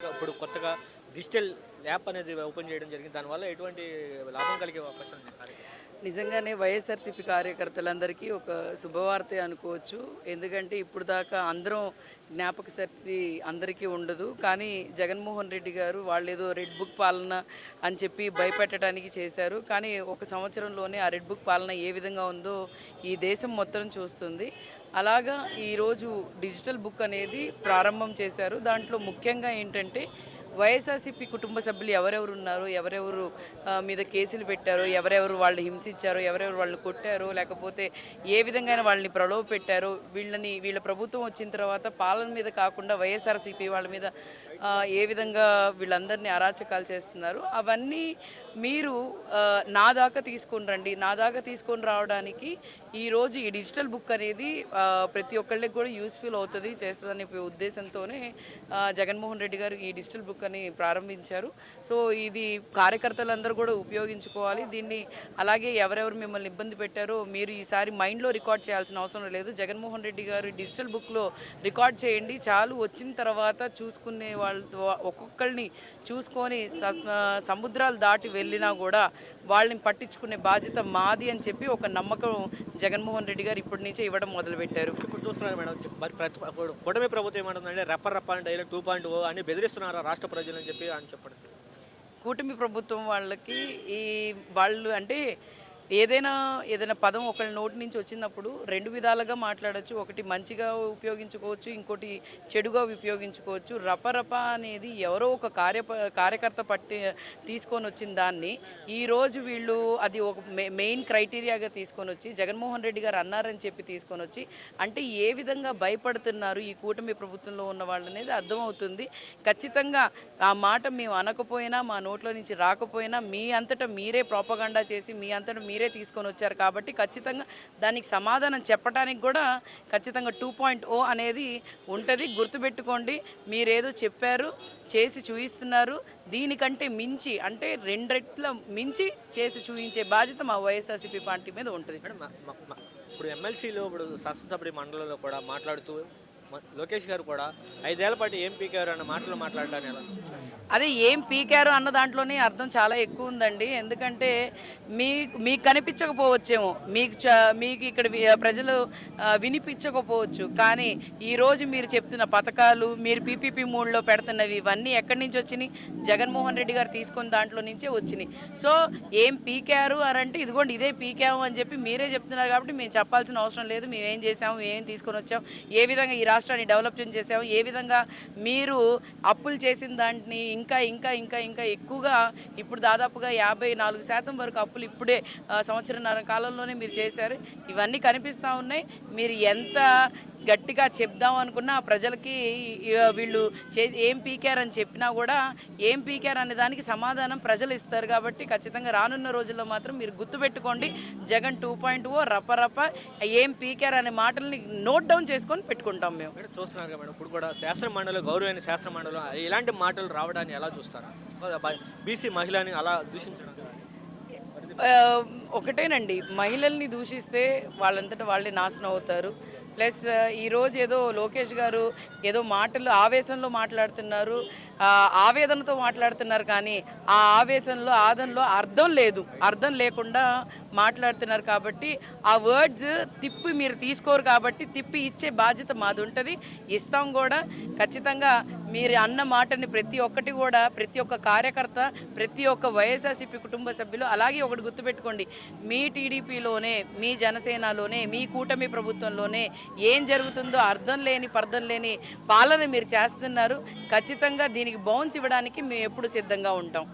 ఇప్పుడు కొత్తగా digital app అనేది ఓపెన్ చేయడం జరిగింది. దానివల్ల ఎటువంటి లాభం కలిగే అవకాశం నిజంగానే వైఎస్ఆర్సీపీ కార్యకర్తలందరికీ ఒక శుభవార్త అనుకోవచ్చు. ఎందుకంటే ఇప్పుడు దాకా అందరం జ్ఞాపక శక్తి అందరికీ ఉండదు. కానీ జగన్మోహన్ రెడ్డి గారు వాళ్ళు ఏదో రెడ్ బుక్ పాలన అని చెప్పి భయపెట్టడానికి చేశారు. కానీ ఒక సంవత్సరంలోనే ఆ రెడ్ బుక్ పాలన ఏ విధంగా ఉందో ఈ దేశం మొత్తం చూస్తుంది. అలాగా ఈరోజు డిజిటల్ బుక్ అనేది ప్రారంభం చేశారు. దాంట్లో ముఖ్యంగా ఏంటంటే వైఎస్ఆర్సీపీ కుటుంబ సభ్యులు ఎవరెవరు ఉన్నారు? ఎవరెవరు మీద కేసులు పెట్టారు? ఎవరెవరు వాళ్ళు హింసించారు? ఎవరెవరు వాళ్ళని కొట్టారో? లేకపోతే ఏ విధంగా వాళ్ళని ప్రలోభ పెట్టారో? వీళ్ళని వీళ్ళ ప్రభుత్వం వచ్చిన తర్వాత పాలన మీద కాకుండా వైఎస్ఆర్సీపీ వాళ్ళ మీద ఏ విధంగా వీళ్ళందరినీ అరాచకాలు చేస్తున్నారు? అవన్నీ మీరు నా దాకా తీసుకొని రండి. నా దాకా తీసుకొని రావడానికి ఈరోజు ఈ డిజిటల్ బుక్ అనేది ప్రతి ఒక్కళ్ళకి కూడా యూస్ఫుల్ అవుతుంది చేస్తుందనే ఉద్దేశంతోనే జగన్మోహన్ రెడ్డి గారు ఈ డిజిటల్ బుక్ అని ప్రారంభించారు. సో ఇది కార్యకర్తలందరూ కూడా ఉపయోగించుకోవాలి. దీన్ని అలాగే ఎవరెవరు మిమ్మల్ని ఇబ్బంది పెట్టారో మీరు ఈసారి మైండ్లో రికార్డ్ చేయాల్సిన అవసరం లేదు. జగన్మోహన్ రెడ్డి గారు డిజిటల్ బుక్లో రికార్డ్ చేయండి. చాలు వచ్చిన తర్వాత చూసుకునే వాళ్ళు ఒక్కొక్కరిని చూసుకొని స- సముద్రాలు దాటి వెళ్ళినా కూడా వాళ్ళని పట్టించుకునే బాధ్యత మాది అని చెప్పి ఒక నమ్మకం జగన్మోహన్ రెడ్డి గారు ఇప్పటి నుంచే ఇవ్వడం మొదలుపెట్టారు. ఇప్పుడు చూస్తున్నారు మేడం? మరి కూటమి ప్రభుత్వం ఏమంటుందంటే రప్ప రెప్ప టూ పాయింట్ ఓ అని బెదిరిస్తున్నారు రాష్ట్ర ప్రజలు అని చెప్పి ఆయన చెప్పండి. కూటమి ప్రభుత్వం వాళ్ళకి ఈ వాళ్ళు అంటే ఏదైనా ఏదైనా పదం ఒకరి నోటి నుంచి వచ్చినప్పుడు రెండు విధాలుగా మాట్లాడచ్చు. ఒకటి మంచిగా ఉపయోగించుకోవచ్చు ఇంకోటి చెడుగా ఉపయోగించుకోవచ్చు. రపరప అనేది ఎవరో ఒక కార్య కార్యకర్త పట్టి తీసుకొని వచ్చిన దాన్ని ఈరోజు వీళ్ళు అది ఒక మెయిన్ క్రైటీరియాగా తీసుకొని వచ్చి జగన్మోహన్ రెడ్డి గారు అన్నారని చెప్పి తీసుకొని వచ్చి అంటే ఏ విధంగా భయపడుతున్నారు ఈ కూటమి ప్రభుత్వంలో ఉన్న వాళ్ళు అనేది అర్థమవుతుంది. ఖచ్చితంగా ఆ మాట మేము అనకపోయినా మా నోట్లో నుంచి రాకపోయినా మీ అంతటా మీరే ప్రోపగండా చేసి మీ అంతటా మీరే మీరే తీసుకొని వచ్చారు కాబట్టి ఖచ్చితంగా దానికి సమాధానం చెప్పడానికి కూడా ఖచ్చితంగా టూ పాయింట్ ఓ అనేది ఉంటుంది. గుర్తుపెట్టుకోండి మీరేదో చెప్పారు చేసి చూపిస్తున్నారు దీనికంటే మించి అంటే రెండ్రెట్ల మించి చేసి చూపించే బాధ్యత మా వైఎస్ఆర్సీపీ పార్టీ మీద ఉంటుంది. ఇప్పుడు ఎమ్మెల్సీలో ఇప్పుడు శాసనసభ మండలంలో కూడా మాట్లాడుతూ లోకేష్ గారు కూడా ఐదేళ్ళ పాటు ఏం పీకారు అన్న మాటలు మాట్లాడడానికి ఎలా? అదే ఏం పీకారు అన్న దాంట్లోనే అర్థం చాలా ఎక్కువ ఉందండి. ఎందుకంటే మీ మీకు కనిపించకపోవచ్చేమో. మీకు చ మీకు ఇక్కడ ప్రజలు వినిపించకపోవచ్చు. కానీ ఈరోజు మీరు చెప్తున్న పథకాలు మీరు పీపీపీ మూడ్లో పెడుతున్నవి ఇవన్నీ ఎక్కడి నుంచి వచ్చినాయి? జగన్మోహన్ రెడ్డి గారు తీసుకున్న దాంట్లో నుంచే వచ్చినాయి. సో ఏం పీకారు అని అంటే ఇదిగోండి ఇదే పీకాము అని చెప్పి మీరే చెప్తున్నారు కాబట్టి మేము చెప్పాల్సిన అవసరం లేదు. మేము ఏం చేసాము ఏం తీసుకొని వచ్చాము? ఏ విధంగా ఈ రాష్ట్రాన్ని డెవలప్ చేసాము ఏ విధంగా మీరు అప్పులు చేసిన దాంట్ని ఇంకా ఇంకా ఇంకా ఇంకా ఎక్కువగా ఇప్పుడు దాదాపుగా యాభై నాలుగు శాతం వరకు అప్పులు ఇప్పుడే సంవత్సరంన్నర కాలంలోనే మీరు చేశారు. ఇవన్నీ కనిపిస్తూ ఉన్నాయి. మీరు ఎంత గట్టిగా చెప్దాం అనుకున్నా ప్రజలకి వీళ్ళు చే ఏం పీకారని చెప్పినా కూడా ఏం పీకారు అనే దానికి సమాధానం ప్రజలు ఇస్తారు కాబట్టి ఖచ్చితంగా రానున్న రోజుల్లో మాత్రం మీరు గుర్తుపెట్టుకోండి. జగన్ టూ పాయింట్ ఓ రపరప ఏం పీకారు అనే మాటల్ని నోట్ డౌన్ చేసుకొని పెట్టుకుంటాం మేము. చూస్తున్నారు మేడం ఇప్పుడు కూడా శాస్త్ర మండలి గౌరవైన శాస్త్ర మండలి ఇలాంటి మాటలు రావడాన్ని ఎలా చూస్తారు? బీసీ మహిళని అలా దూషించడం ఒకటేనండి. మహిళల్ని దూషిస్తే వాళ్ళంతటా వాళ్ళే నాశనం అవుతారు. ప్లస్ ఈరోజు ఏదో లోకేష్ గారు ఏదో మాటలు ఆవేశంలో మాట్లాడుతున్నారు. ఆవేదనతో మాట్లాడుతున్నారు కానీ ఆ ఆవేశంలో ఆదంలో అర్థం లేదు. అర్థం లేకుండా మాట్లాడుతున్నారు కాబట్టి ఆ వర్డ్స్ తిప్పి మీరు తీసుకోరు కాబట్టి తిప్పి ఇచ్చే బాధ్యత మాది ఉంటుంది. ఇస్తాం కూడా. ఖచ్చితంగా మీరు అన్న మాటని ప్రతి ఒక్కటి కూడా ప్రతి ఒక్క కార్యకర్త ప్రతి ఒక్క వైఎస్ఆర్సీపీ కుటుంబ సభ్యులు అలాగే ఒకటి గుర్తుపెట్టుకోండి. మీ టీడీపీలోనే మీ జనసేనలోనే మీ కూటమి ప్రభుత్వంలోనే ఏం జరుగుతుందో అర్థం లేని పర్థం లేని పాలన మీరు చేస్తున్నారు. ఖచ్చితంగా దీనికి బౌన్స్ ఇవ్వడానికి మేము ఎప్పుడు సిద్ధంగా ఉంటాం.